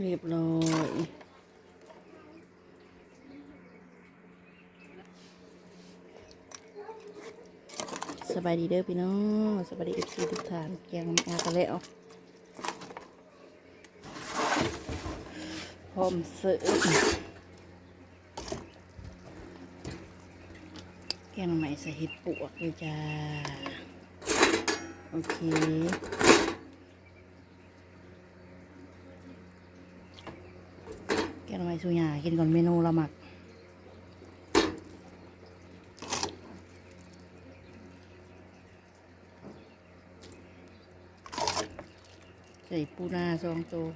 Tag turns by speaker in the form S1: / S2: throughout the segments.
S1: เรียบร้อยสบายดีเด้อพี่น้องสบายดีเอฟซีทุกท่านแกงมากันแล้วพร้อมเสิร์ฟแกงใหม่ใส่เห็ดปวกเลยจ้า โอเค แกงใหม่สุยากินก่อนเมนูละหมักใส่ปูนาสองตัว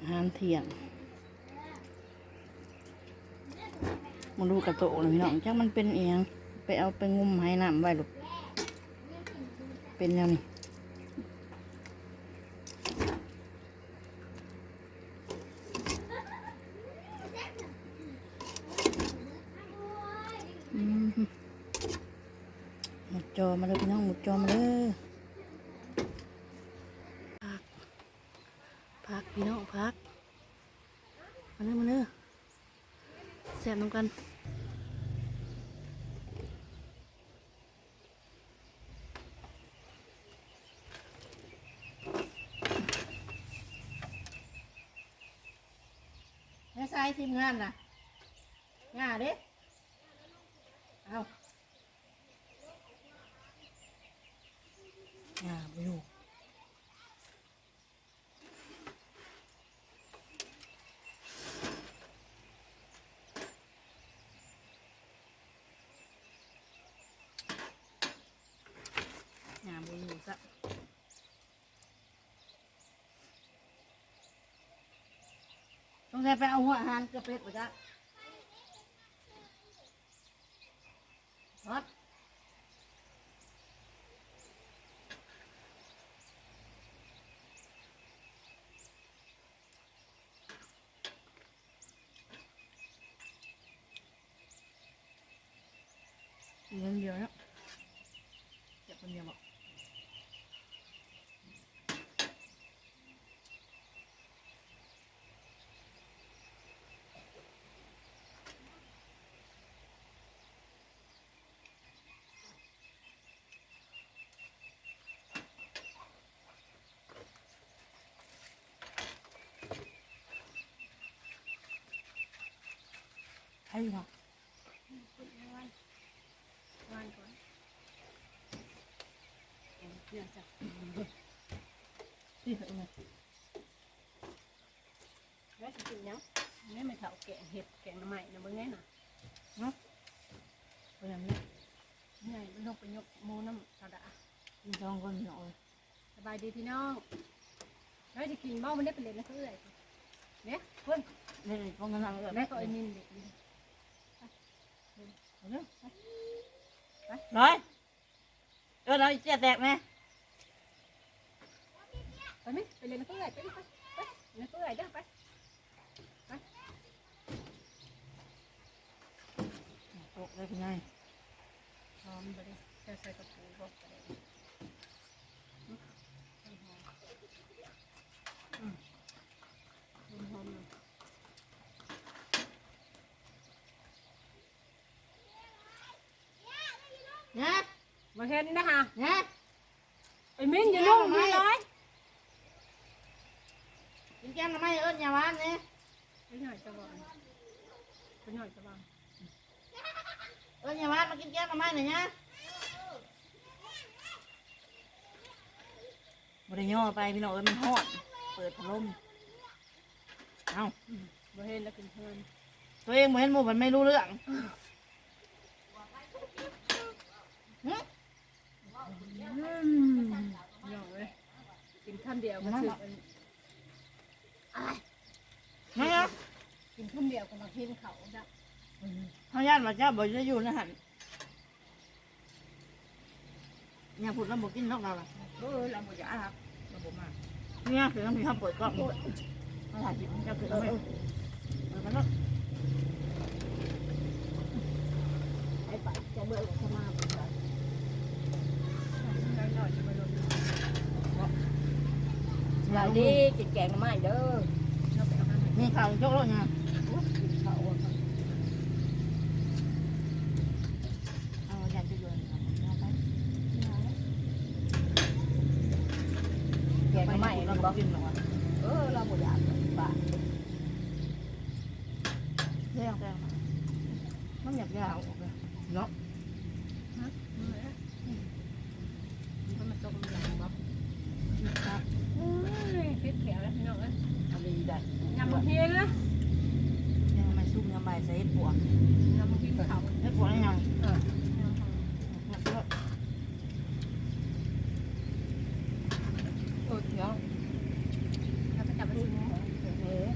S1: อาหารเที่ยง มาดูกระโตกเลยพี่น้องจักมันเป็นเอียงไปเอาไปงุมให้น้ำไว้ลูกเป็นยังนี่อืมหมดจอมาเลยพี่น้องหมดจอมาเลยพักพักพี่น้องพักมาเลยมาเลย แซ่บน้ำกันแม่ชายทีม งานน่ะง่าเด้เอาอย่าไปอยู่อย่า ไปอยู่ซะต้องใช้ไปเอาหัวอาหารกระเป็ดไปจ้ะฮอตเงินเดียวเนี่ยเก็บคนเดียวบอกให้หรอ
S2: ว ระดา
S1: กินทองคนหน่อย
S2: สบายดีพี่น้องแล้วจะกินเมามันได้เป็นเล่นนะเพื่อนเนี่ยเพื่อน
S1: เล่นพวกนั้นนั่งเลย
S2: แม่ก็ไอ้นินเด็กนี่
S1: เอาเร็วร้อยเออร้อยเจ๊แตกไหม
S2: ไปไหมไปเล่นนะเพื่อนไปไปไปเล่นเพื่อนเด้อไป
S1: ตกเลยคุณยาย
S2: หอมไปเลยจะใส่กระปูบอกไปเลยหอมๆ
S1: เนี่ย
S2: มาเห็นนะฮะ
S1: เนี่ย
S2: ไอ้มิ้นอย่าลุ่งพี่ร้อย
S1: กินแกงทำไมเอิญอย่าหวานเนี่ย
S2: ไปหน่อยจะบอกไปหน่อยจะบอก
S1: เอิญอย่าหวานมากินแกงทำไมหน่อยเนี่ยบริย่อไปพี่น้องเอ้ยมันฮอดเปิดพัดลมเอา
S2: มาเห็นแล้วกินเพื่อน
S1: ตัวเองเหมือนหมูมันไม่รู้เรื่องหึ
S2: หน่อยกิน คำเดียวก็ถึง
S1: นั่นนะ
S2: กินคำเดียวก็มาเห็นเขาจ้ะ
S1: เขาญาติว่าเจ้าบ่จะอยู่นะหันเนี่ยพูดแล้วบอกกินนอกเราล่ะ
S2: เออเราบ่อยาก
S1: เราบอกมาเนี่ยคือต้องมีข้าวเปิดกล้องมาถ่ายคลิปจะคือเอาไปเอาไปแล้ว
S3: ไอ้ไปจะเบื่อกับมาบ่ได้
S2: หน่อยๆจะมาลด
S3: อ ย่าดีกินแกงหน่อไม้เด้อ
S2: มี
S1: ข่าวโจ๊กแล้วไงเอาอยากจะโยนเอาไป
S3: แกงหน่อไม้
S1: เรา
S3: เรา
S1: ก็
S3: บ่
S1: กินหรอ
S3: เออเราบ่อยากบ้า
S1: เรื่งแต่มันอยากยาวออกเลยเนาะ
S2: มันก็มาตกมันอย่างบ่
S1: ครับ
S2: เอ้ยเพชรแขวแล้วพี่น้องเอ้ย
S3: ทำดีได้
S2: ยำบางทีนะ
S1: ยังไม่ซุ่ม ยังใบใส่ปวก
S2: ยำบางทีเขา
S1: ให้ปวกได้ยัง
S3: เออเออเนาะ
S2: เราไปจับไปซื้อ
S3: เออ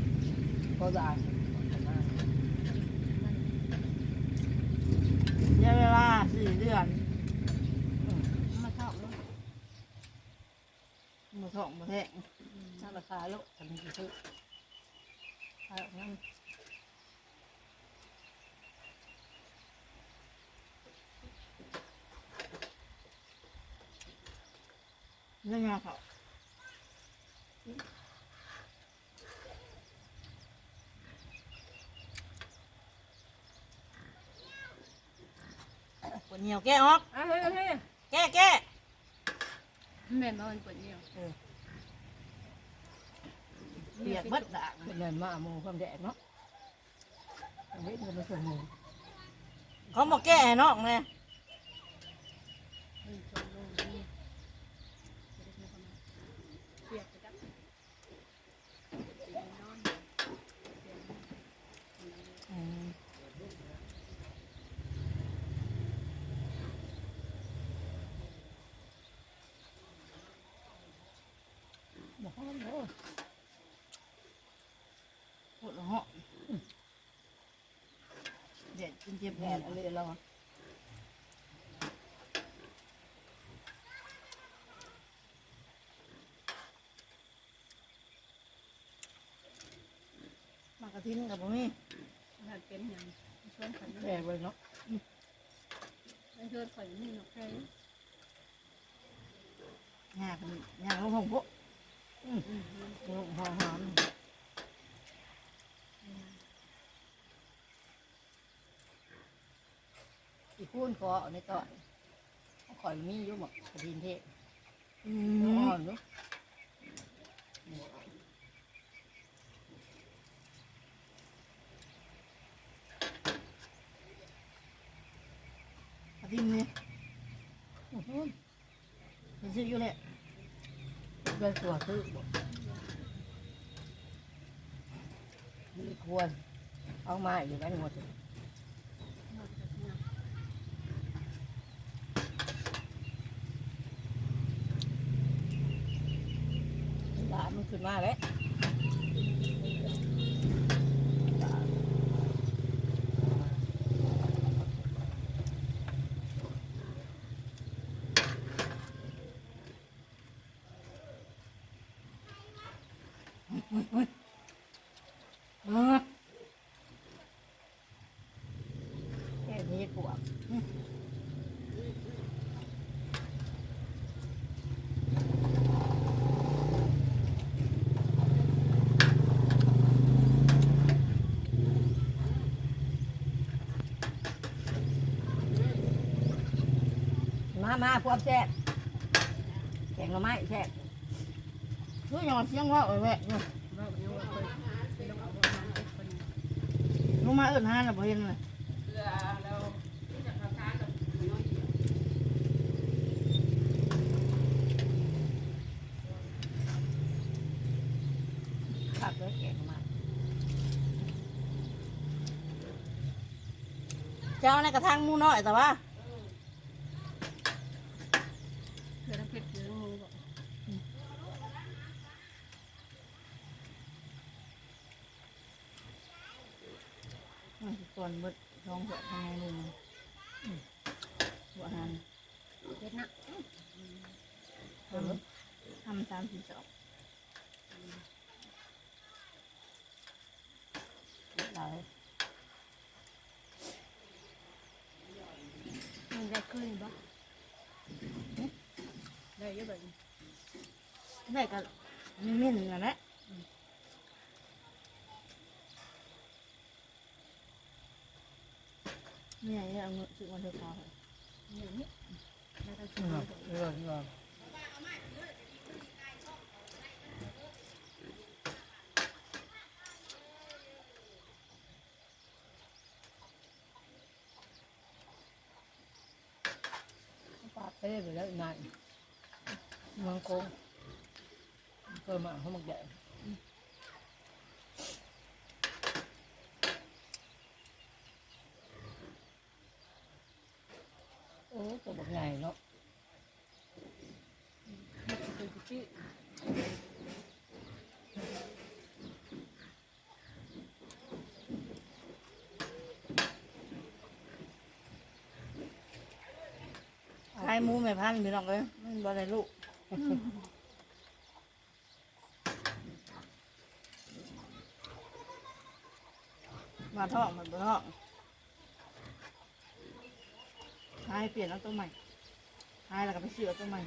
S3: ก็ได้
S1: ใช้เวลาสี่เดือน
S2: มาชอบเนาะ
S1: มาท่องมาแท่ง
S3: ถ้าราคาลูกทำดีซื้อขายงั้น
S1: เรื่องงานเขาปวดเหนียวแก้ออก
S2: อะเฮ้ยเฮ้ย
S1: แก้แก้
S2: แม่นบ่มันปวดเหี่ยว
S1: เปียกเบิดด่าง
S3: เป็นเงินมาโมความแดดเนาะอันนี้มันไม่ส่วนหนึ่ง
S1: เขาบอกแก้ให้น้องเลย
S2: นี่ชมลงนี่เปียกไปจับนอน
S1: อืมบอกเขาเลยปวดเหาะ เด็ดจนเจ็บ
S3: แด
S1: แผล
S3: ดอะไรเรา
S1: มากระทินกับผมนี่
S2: ถ้าเป็นอย่างชวนข่อย
S3: แดดเลยเนาะ
S2: ไม่ชวนข่อยนี่หนกใคร
S1: งาเป็นงาเขาหงพวก
S3: ลูกหอมหอม อีกคูนคอในก่อนข่อยมีอยู่หมดกระดินเทศ
S1: อื
S3: อ่
S1: ม
S3: อนเนาะ
S1: กระทินเนี่ยเป็นชื่ออยู่แหละ
S3: เดินตัวซื้อบ่มีควรเอามาอยู่กันหมดหลานมัน ขึ้นมาแล้วแค่นี้ปวด มาพวกแซ่บแกงหน่อไม้แซ่บ
S1: คืออย่างเสียงว่าเออแวะอยู่
S2: ว่าวันนี้ว่าเคยไปลงเระมาเอิ้
S1: นหาน่ะบ่เห็นเลย
S3: ผักแล้วแกงม้
S1: เจ้าในกระทางมูน้อยแต่ว่า
S2: เดี๋ยวน้ำเพชรถือมือบอก
S1: ก่อนบดท้องเสือทางนึงหัวหัน
S2: เพชรนะ
S1: ทำตามที่สอง
S3: หล
S2: เยอะแบบนี้
S1: ได้ก็มิ่นๆนั่นแหละเนี่ยเนี่ยเอาเงินซื้อมาเถอะครับ
S2: อย่างนี้ได้ทั้ง
S3: อื
S2: ชิ้น
S3: มนี่ก่อนนี่ก่อปาเต้ไปแล้วอีกนาย เมืองโค้งเคยมาเขามักใหญ่โอ้ตัวบักใหญ่เนาะ
S2: เป็นชิ้น
S1: ขายหมูไม่พันพี่น้องเอ้ยมันบ่ได้ลูก มาท่องมันบ่ท่องหายเปลี่ยนเอาตัวใหม่ขายแล้วก็ไปเชื่อตัวให
S3: ม่